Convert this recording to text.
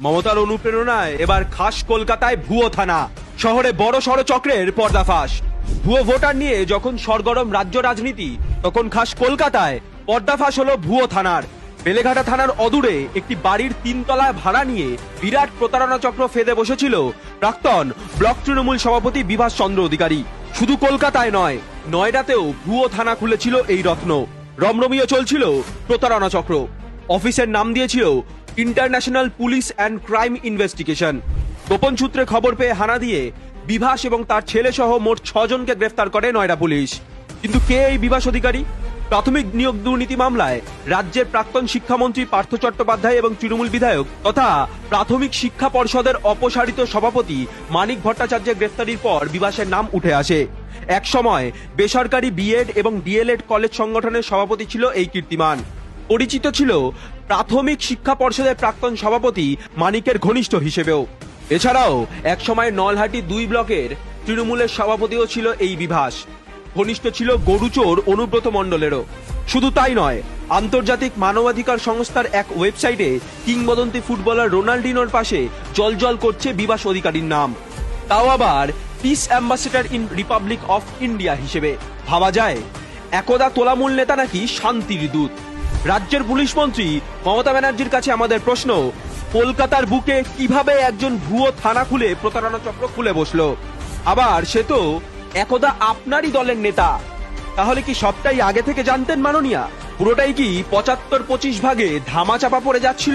মমতার অনুপ্রেরণায় এবার খাস কলকাতায় ভুয়ো থানা। শহরে বড় সড় চক্রের পর্দাফাশ। ভুয়ো ভোটার নিয়ে যখন সরগরম রাজ্য রাজনীতি, তখন খাস কলকাতায় পর্দাফাশ হলো ভুয়ো থানার। বেলেঘাটা থানার অদূরে একটি বাড়ির তিনতলায় ভাড়া নিয়ে বিরাট প্রতারণা চক্র ফেদে বসেছিল প্রাক্তন ব্লক তৃণমূল সভাপতি বিভাস চন্দ্র অধিকারী। শুধু কলকাতায় নয়, নয়ডাতেও ভুয়ো থানা খুলেছিল এই রত্ন। রমরমিয়ে চলছিল প্রতারণা চক্র। অফিসের নাম দিয়েছিল international police and crime investigation. গোপন সূত্রে খবর পেয়ে হানা দিয়ে বিভাস এবং তার ছেলে সহ মোট ছজনকে গ্রেফতার করে নয়ডা পুলিশ। কিন্তু কে এই বিভাস অধিকারী? প্রাথমিক নিয়োগ দুর্নীতি মামলায় রাজ্যের প্রাক্তন শিক্ষামন্ত্রী পার্থ চট্টোপাধ্যায় এবং তৃণমূল বিধায়ক তথা প্রাথমিক শিক্ষা পর্ষদের অপসারিত সভাপতি মানিক ভট্টাচার্যের গ্রেফতারির পর বিভাসের নাম উঠে আসে। এক সময় বেসরকারি বিএড এবং ডিএলএড কলেজ সংগঠনের সভাপতি ছিল এই কীর্তিমান। পরিচিত ছিল প্রাথমিক শিক্ষা পর্ষদের প্রাক্তন সভাপতি মানিকের ঘনিষ্ঠ হিসেবেও। এছাড়াও, একসময় নলহাটি দুই ব্লকের তৃণমূলের সভাপতিও ছিল এই বিভাস। ঘনিষ্ঠ ছিল গরুচোর অনুব্রত মণ্ডলেরও। শুধু তাই নয়, আন্তর্জাতিক মানবাধিকার সংস্থার এক ওয়েবসাইটে কিংবদন্তি ফুটবলার রোনাল্ডিনোর পাশে জলজল করছে বিভাস অধিকারীর নাম। তাও আবার peace ambassador in republic of India হিসেবে। ভাবা যায়, একদা তোলামূল নেতা নাকি শান্তির দূত। রাজ্যের পুলিশ মন্ত্রী মমতা ব্যানার্জির কাছে আমাদের প্রশ্ন, কলকাতার বুকে কীভাবে একজন ভুয়ো থানা খুলে প্রতারণা চক্র খুলে বসল? আবার সে তো একদা আপনারই দলের নেতা। তাহলে কি সবটাই আগে থেকে জানতেন মাননীয়া? পুরোটাই কি পঁচাত্তর পঁচিশ ভাগে ধামাচাপা পড়ে যাচ্ছিল?